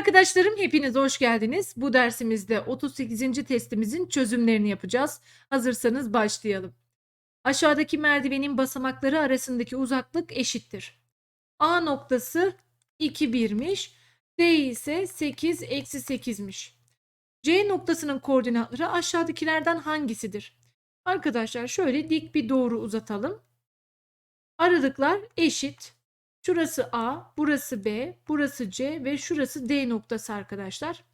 arkadaşlarım hepiniz hoş geldiniz. Bu dersimizde 38. testimizin çözümlerini yapacağız. Hazırsanız başlayalım. Aşağıdaki merdivenin basamakları arasındaki uzaklık eşittir. A noktası 2 birmiş. D ise 8 eksi 8'miş. C noktasının koordinatları aşağıdakilerden hangisidir? Arkadaşlar şöyle dik bir doğru uzatalım. Aralıklar eşit. Şurası A, burası B, burası C ve şurası D noktası arkadaşlar.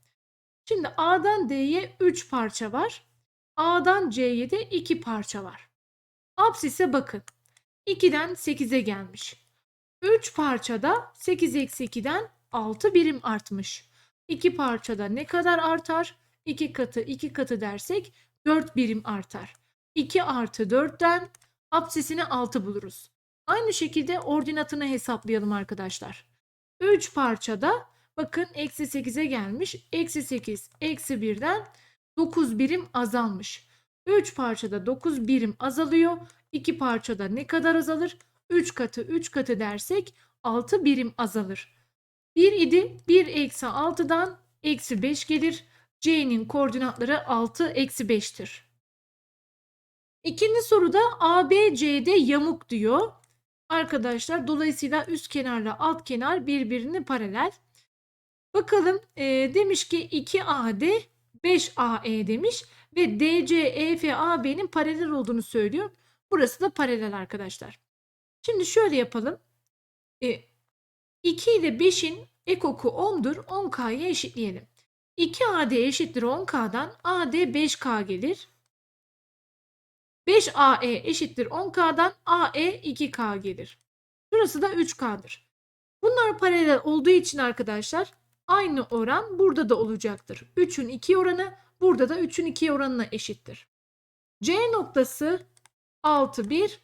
Şimdi A'dan D'ye 3 parça var. A'dan C'ye de 2 parça var. Absise bakın. 2'den 8'e gelmiş. 3 parçada 8 eksi 2'den 6 birim artmış. 2 parçada ne kadar artar? 2 katı 2 katı dersek 4 birim artar. 2 artı 4'ten absisini 6 buluruz. Aynı şekilde ordinatını hesaplayalım arkadaşlar. 3 parçada bakın eksi 8'e gelmiş. Eksi 8 eksi 1'den 9 birim azalmış. 3 parçada 9 birim azalıyor. 2 parçada ne kadar azalır? 3 katı 3 katı dersek 6 birim azalır. 1 idi 1 eksi 6'dan eksi 5 gelir. C'nin koordinatları 6 eksi 5'tir. İkinci soruda ABCD yamuk diyor. Arkadaşlar dolayısıyla üst kenarla alt kenar birbirine paralel. Bakalım e, demiş ki 2AD 5AE demiş ve DC, EF, AB'nin paralel olduğunu söylüyor. Burası da paralel arkadaşlar. Şimdi şöyle yapalım. E, 2 ile 5'in ekoku 10'dur. 10K'ya eşitleyelim. 2AD eşittir 10K'dan AD 5K gelir. 5AE eşittir 10K'dan AE 2K gelir. Burası da 3K'dır. Bunlar paralel olduğu için arkadaşlar aynı oran burada da olacaktır. 3'ün 2 oranı burada da 3'ün 2 oranına eşittir. C noktası 6 1,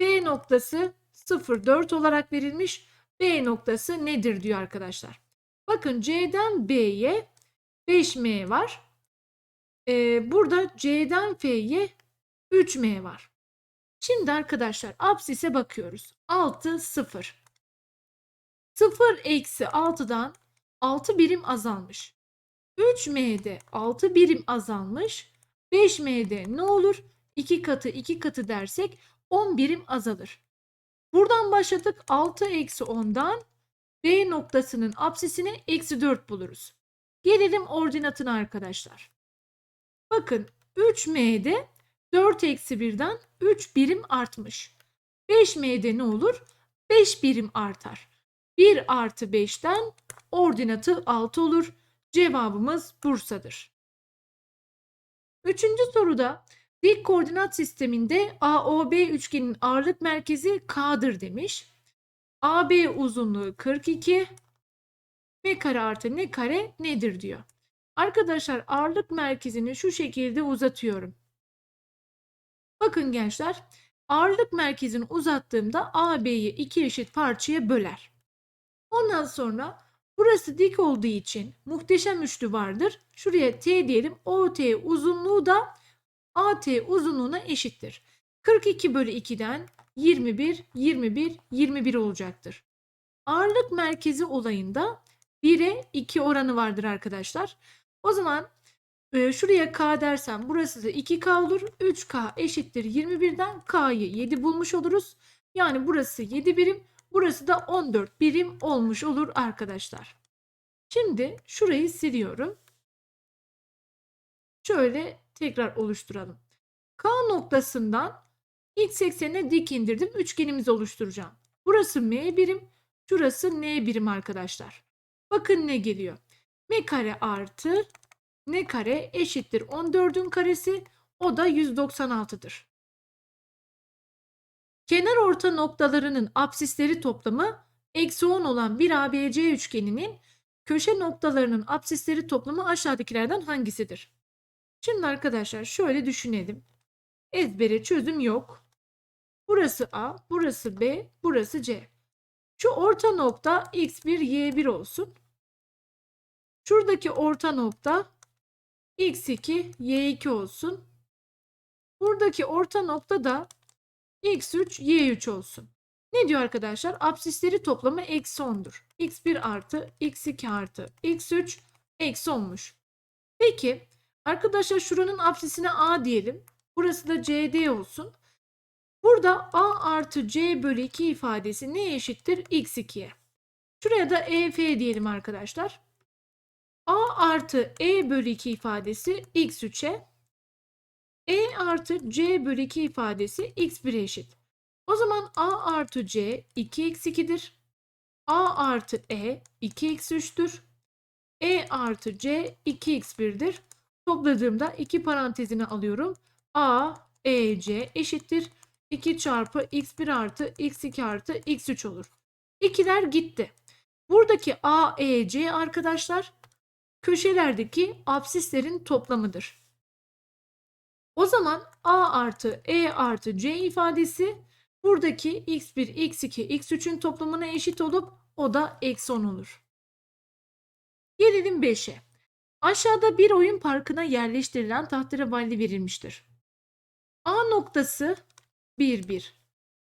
B noktası 0 4 olarak verilmiş. B noktası nedir diyor arkadaşlar. Bakın C'den B'ye 5M var. Ee, burada C'den F'ye 3M var. Şimdi arkadaşlar absise bakıyoruz. 6 0. 0 eksi 6'dan 6 birim azalmış. 3M'de 6 birim azalmış. 5M'de ne olur? 2 katı 2 katı dersek 10 birim azalır. Buradan başladık 6 eksi 10'dan B noktasının absisini eksi 4 buluruz. Gelelim ordinatına arkadaşlar. Bakın 3M'de 4 eksi 1'den 3 birim artmış. 5M'de ne olur? 5 birim artar. 1 artı 5'ten ordinatı 6 olur. Cevabımız Bursa'dır. Üçüncü soruda dik koordinat sisteminde AOB üçgenin ağırlık merkezi K'dır demiş. AB uzunluğu 42. M kare artı N kare nedir diyor. Arkadaşlar ağırlık merkezini şu şekilde uzatıyorum. Bakın gençler ağırlık merkezini uzattığımda AB'yi iki eşit parçaya böler. Ondan sonra burası dik olduğu için muhteşem üçlü vardır. Şuraya T diyelim. OT uzunluğu da AT uzunluğuna eşittir. 42 bölü 2'den 21, 21, 21 olacaktır. Ağırlık merkezi olayında 1'e 2 oranı vardır arkadaşlar. O zaman e, şuraya K dersem burası da 2K olur. 3K eşittir 21'den K'yı 7 bulmuş oluruz. Yani burası 7 birim, burası da 14 birim olmuş olur arkadaşlar. Şimdi şurayı siliyorum. Şöyle tekrar oluşturalım. K noktasından x eksenine dik indirdim. Üçgenimizi oluşturacağım. Burası M birim, şurası N birim arkadaşlar. Bakın ne geliyor. M kare artı N kare eşittir 14'ün karesi o da 196'dır. Kenar orta noktalarının absisleri toplamı eksi 10 olan bir ABC üçgeninin köşe noktalarının absisleri toplamı aşağıdakilerden hangisidir? Şimdi arkadaşlar şöyle düşünelim. Ezbere çözüm yok. Burası A, burası B, burası C. Şu orta nokta x1, y1 olsun. Şuradaki orta nokta x2, y2 olsun. Buradaki orta nokta da x3, y3 olsun. Ne diyor arkadaşlar? Absisleri toplamı eksi 10'dur. x1 artı x2 artı x3 eksi 10'muş. Peki arkadaşlar şuranın absisine a diyelim. Burası da cd olsun. Burada a artı c bölü 2 ifadesi neye eşittir? x2'ye. Şuraya da ef diyelim arkadaşlar. Artı e bölü 2 ifadesi x3'e. e artı c bölü 2 ifadesi x1'e eşit. O zaman a artı c 2 eksi 2'dir. a artı e 2 eksi 3'tür. e artı c 2x1'dir. Topladığımda iki parantezine alıyorum. a, e, c eşittir. 2 çarpı x1 artı x2 artı x3 olur. İkiler gitti. Buradaki a, e, c arkadaşlar köşelerdeki absislerin toplamıdır. O zaman a artı e artı c ifadesi buradaki x1, x2, x3'ün toplamına eşit olup o da eksi 10 olur. Gelelim 5'e. Aşağıda bir oyun parkına yerleştirilen tahterevalli verilmiştir. A noktası 1, 1.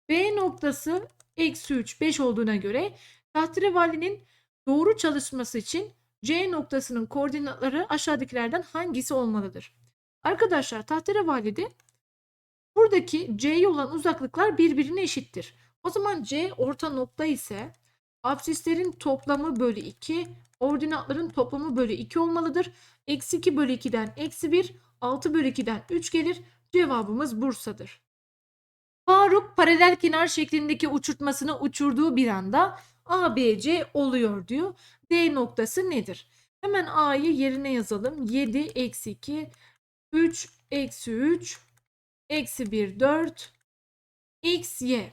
B noktası eksi 3, 5 olduğuna göre tahterevallinin doğru çalışması için C noktasının koordinatları aşağıdakilerden hangisi olmalıdır? Arkadaşlar tahterevallide buradaki C'ye olan uzaklıklar birbirine eşittir. O zaman C orta nokta ise absislerin toplamı bölü 2, ordinatların toplamı bölü 2 olmalıdır. Eksi 2 bölü 2'den eksi 1, 6 bölü 2'den 3 gelir. Cevabımız Bursa'dır. Faruk paralel kenar şeklindeki uçurtmasını uçurduğu bir anda ABC oluyor diyor. D noktası nedir? Hemen A'yı yerine yazalım. 7 eksi 2, 3 eksi 3, eksi 1 4, x, y.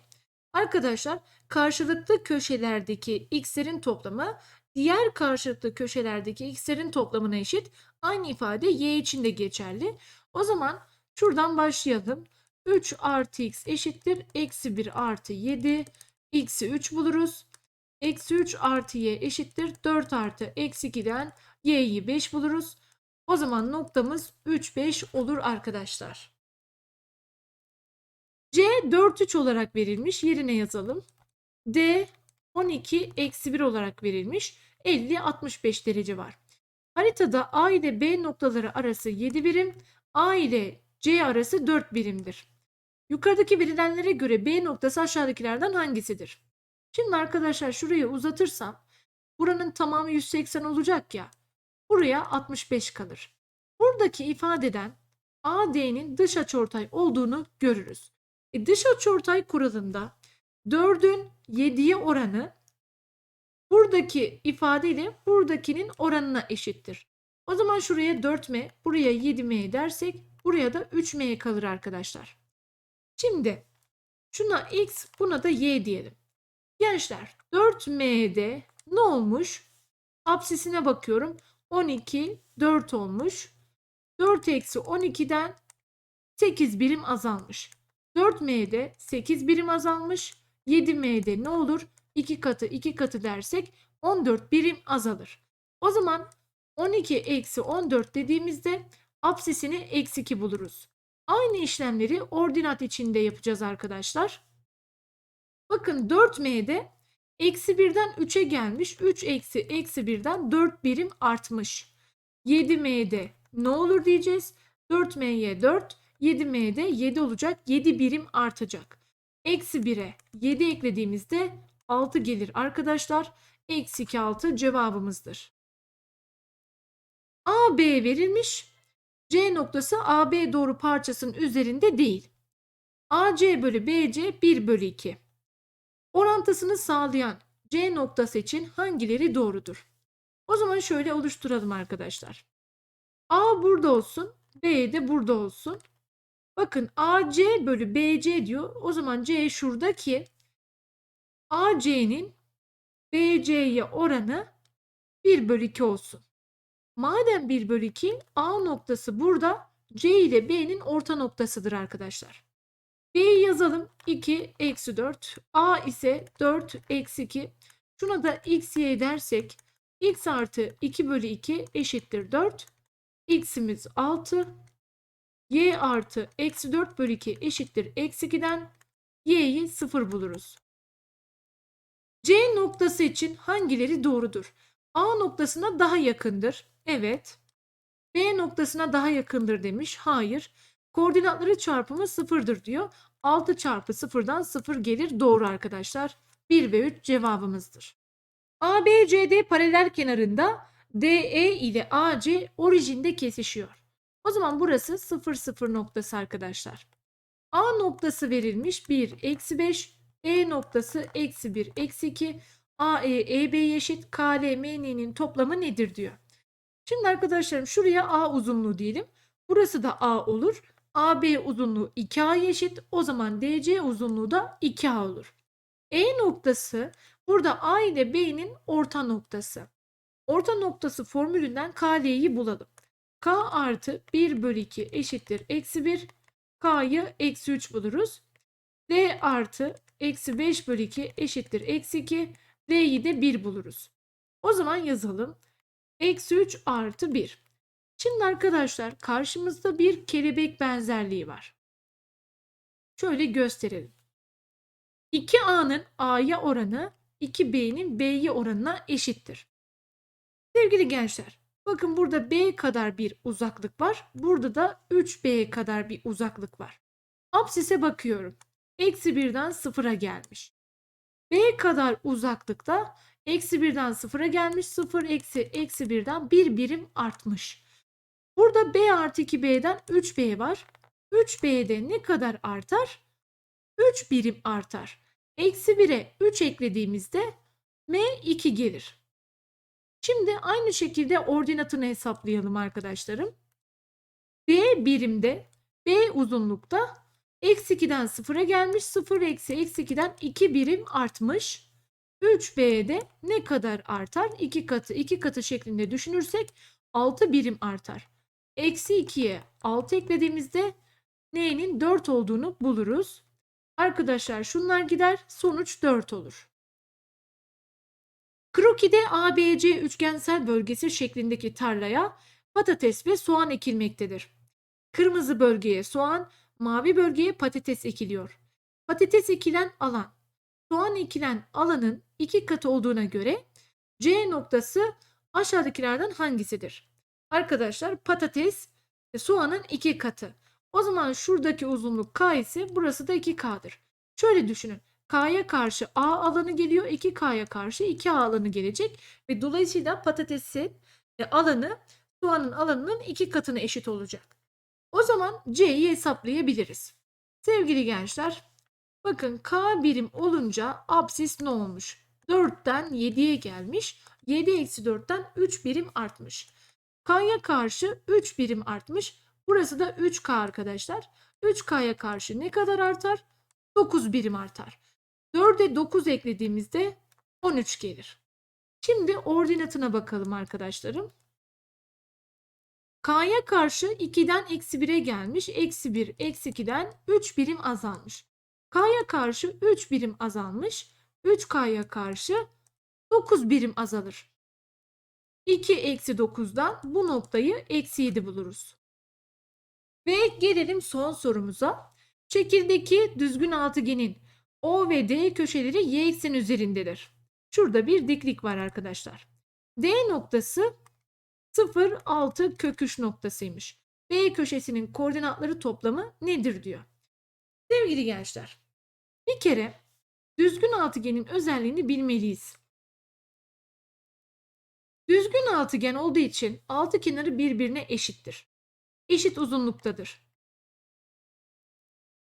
Arkadaşlar karşılıklı köşelerdeki x'lerin toplamı diğer karşılıklı köşelerdeki x'lerin toplamına eşit. Aynı ifade y için de geçerli. O zaman şuradan başlayalım. 3 artı x eşittir. Eksi 1 artı 7. X'i 3 buluruz. Eksi 3 artı y eşittir. 4 artı eksi 2'den y'yi 5 buluruz. O zaman noktamız 3, 5 olur arkadaşlar. C 4, 3 olarak verilmiş. Yerine yazalım. D 12, eksi 1 olarak verilmiş. 50, 65 derece var. Haritada A ile B noktaları arası 7 birim. A ile C arası 4 birimdir. Yukarıdaki verilenlere göre B noktası aşağıdakilerden hangisidir? Şimdi arkadaşlar şurayı uzatırsam buranın tamamı 180 olacak ya. Buraya 65 kalır. Buradaki ifadeden AD'nin dış açıortay olduğunu görürüz. E, dış açıortay kuralında 4'ün 7'ye oranı buradaki ifadeyle buradakinin oranına eşittir. O zaman şuraya 4m, buraya 7m dersek buraya da 3m kalır arkadaşlar. Şimdi şuna x, buna da y diyelim. Gençler 4m'de ne olmuş? Apsisine bakıyorum. 12, 4 olmuş. 4 eksi 12'den 8 birim azalmış. 4m'de 8 birim azalmış. 7m'de ne olur? 2 katı 2 katı dersek 14 birim azalır. O zaman 12 eksi 14 dediğimizde apsisini eksi 2 buluruz. Aynı işlemleri ordinat içinde yapacağız arkadaşlar. Bakın 4m'de eksi 1'den 3'e gelmiş. 3 eksi eksi 1'den 4 birim artmış. 7m'de ne olur diyeceğiz. 4m'ye 4, 7m'de 7 olacak. 7 birim artacak. Eksi 1'e 7 eklediğimizde 6 gelir arkadaşlar. Eksi 2 6 cevabımızdır. AB verilmiş. C noktası AB doğru parçasının üzerinde değil. AC bölü BC 1 bölü 2. Orantısını sağlayan C noktası için hangileri doğrudur? O zaman şöyle oluşturalım arkadaşlar. A burada olsun, B de burada olsun. Bakın AC bölü BC diyor. O zaman C şuradaki AC'nin BC'ye oranı 1 bölü 2 olsun. Madem 1 bölü 2 A noktası burada C ile B'nin orta noktasıdır arkadaşlar. B'yi yazalım 2 eksi 4. A ise 4 eksi 2. Şuna da x y dersek x artı 2 bölü 2 eşittir 4. x'imiz 6. y artı eksi 4 bölü 2 eşittir eksi 2'den y'yi 0 buluruz. C noktası için hangileri doğrudur? A noktasına daha yakındır. Evet. B noktasına daha yakındır demiş. Hayır. Koordinatları çarpımı sıfırdır diyor. 6 çarpı sıfırdan 0 gelir. Doğru arkadaşlar. 1 ve 3 cevabımızdır. ABCD paralel kenarında DE ile AC orijinde kesişiyor. O zaman burası 0 0 noktası arkadaşlar. A noktası verilmiş 1 eksi 5. E noktası eksi 1 eksi 2. AE EB'ye eşit. KL MN'nin toplamı nedir diyor. Şimdi arkadaşlarım şuraya A uzunluğu diyelim. Burası da A olur. AB uzunluğu 2A eşit. O zaman DC uzunluğu da 2A olur. E noktası burada A ile B'nin orta noktası. Orta noktası formülünden KL'yi bulalım. K artı 1 bölü 2 eşittir. Eksi 1. K'yı eksi 3 buluruz. D artı eksi 5 bölü 2 eşittir. Eksi 2. D'yi de 1 buluruz. O zaman yazalım. Eksi 3 artı 1. Şimdi arkadaşlar karşımızda bir kelebek benzerliği var. Şöyle gösterelim. 2A'nın A'ya oranı 2B'nin B'ye oranına eşittir. Sevgili gençler, bakın burada B kadar bir uzaklık var. Burada da 3B kadar bir uzaklık var. Apsise bakıyorum. Eksi 1'den 0'a gelmiş. B kadar uzaklıkta eksi 1'den 0'a gelmiş. 0 eksi eksi 1'den 1 birim artmış. Burada B artı 2B'den 3B var. 3B'de ne kadar artar? 3 birim artar. Eksi 1'e 3 eklediğimizde M2 gelir. Şimdi aynı şekilde ordinatını hesaplayalım arkadaşlarım. B birimde B uzunlukta eksi 2'den 0'a gelmiş. 0 eksi eksi 2'den 2 birim artmış. 3B'de ne kadar artar? 2 katı 2 katı şeklinde düşünürsek 6 birim artar. Eksi 2'ye 6 eklediğimizde n'nin 4 olduğunu buluruz. Arkadaşlar şunlar gider sonuç 4 olur. Kroki'de ABC üçgensel bölgesi şeklindeki tarlaya patates ve soğan ekilmektedir. Kırmızı bölgeye soğan, mavi bölgeye patates ekiliyor. Patates ekilen alan, soğan ekilen alanın iki katı olduğuna göre C noktası aşağıdakilerden hangisidir? Arkadaşlar patates ve soğanın iki katı. O zaman şuradaki uzunluk K ise burası da 2K'dır. Şöyle düşünün. K'ya karşı A alanı geliyor. 2K'ya karşı 2A alanı gelecek. Ve dolayısıyla patatesin e, alanı soğanın alanının iki katına eşit olacak. O zaman C'yi hesaplayabiliriz. Sevgili gençler bakın K birim olunca absis ne olmuş? 4'ten 7'ye gelmiş. 7 eksi 4'ten 3 birim artmış. K'ya karşı 3 birim artmış. Burası da 3K arkadaşlar. 3K'ya karşı ne kadar artar? 9 birim artar. 4'e 9 eklediğimizde 13 gelir. Şimdi ordinatına bakalım arkadaşlarım. K'ya karşı 2'den eksi 1'e gelmiş. Eksi 1, eksi 2'den 3 birim azalmış. K'ya karşı 3 birim azalmış. 3K'ya karşı 9 birim azalır. 2 eksi 9'dan bu noktayı eksi 7 buluruz. Ve gelelim son sorumuza. Şekildeki düzgün altıgenin O ve D köşeleri y eksen üzerindedir. Şurada bir diklik var arkadaşlar. D noktası 0, 6 kök 3 noktasıymış. B köşesinin koordinatları toplamı nedir diyor. Sevgili gençler, bir kere düzgün altıgenin özelliğini bilmeliyiz. Düzgün altıgen olduğu için altı kenarı birbirine eşittir. Eşit uzunluktadır.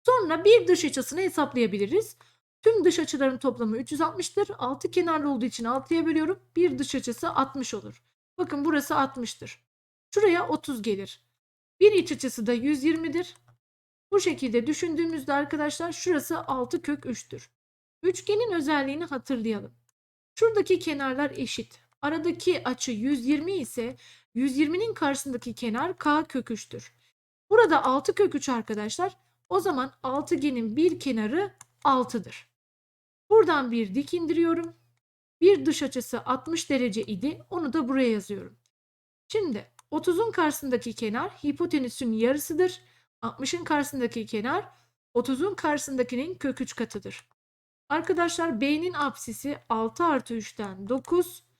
Sonra bir dış açısını hesaplayabiliriz. Tüm dış açıların toplamı 360'tır. 6 kenarlı olduğu için 6'ya bölüyorum. Bir dış açısı 60 olur. Bakın burası 60'tır. Şuraya 30 gelir. Bir iç açısı da 120'dir. Bu şekilde düşündüğümüzde arkadaşlar şurası 6 kök 3'tür. Üçgenin özelliğini hatırlayalım. Şuradaki kenarlar eşit. Aradaki açı 120 ise 120'nin karşısındaki kenar k kök 3'tür. Burada 6 kök 3 arkadaşlar. O zaman altıgenin bir kenarı 6'dır. Buradan bir dik indiriyorum. Bir dış açısı 60 derece idi. Onu da buraya yazıyorum. Şimdi 30'un karşısındaki kenar hipotenüsün yarısıdır. 60'ın karşısındaki kenar 30'un karşısındakinin kök 3 katıdır. Arkadaşlar B'nin apsisi 6 artı 3'ten 9.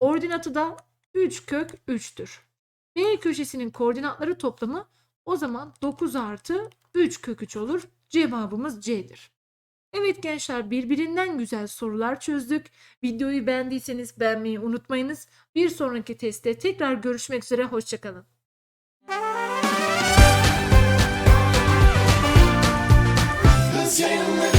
Ordinatı da 3 kök 3'tür. B köşesinin koordinatları toplamı o zaman 9 artı 3 kök 3 olur. Cevabımız C'dir. Evet gençler birbirinden güzel sorular çözdük. Videoyu beğendiyseniz beğenmeyi unutmayınız. Bir sonraki testte tekrar görüşmek üzere. Hoşçakalın. Cause you're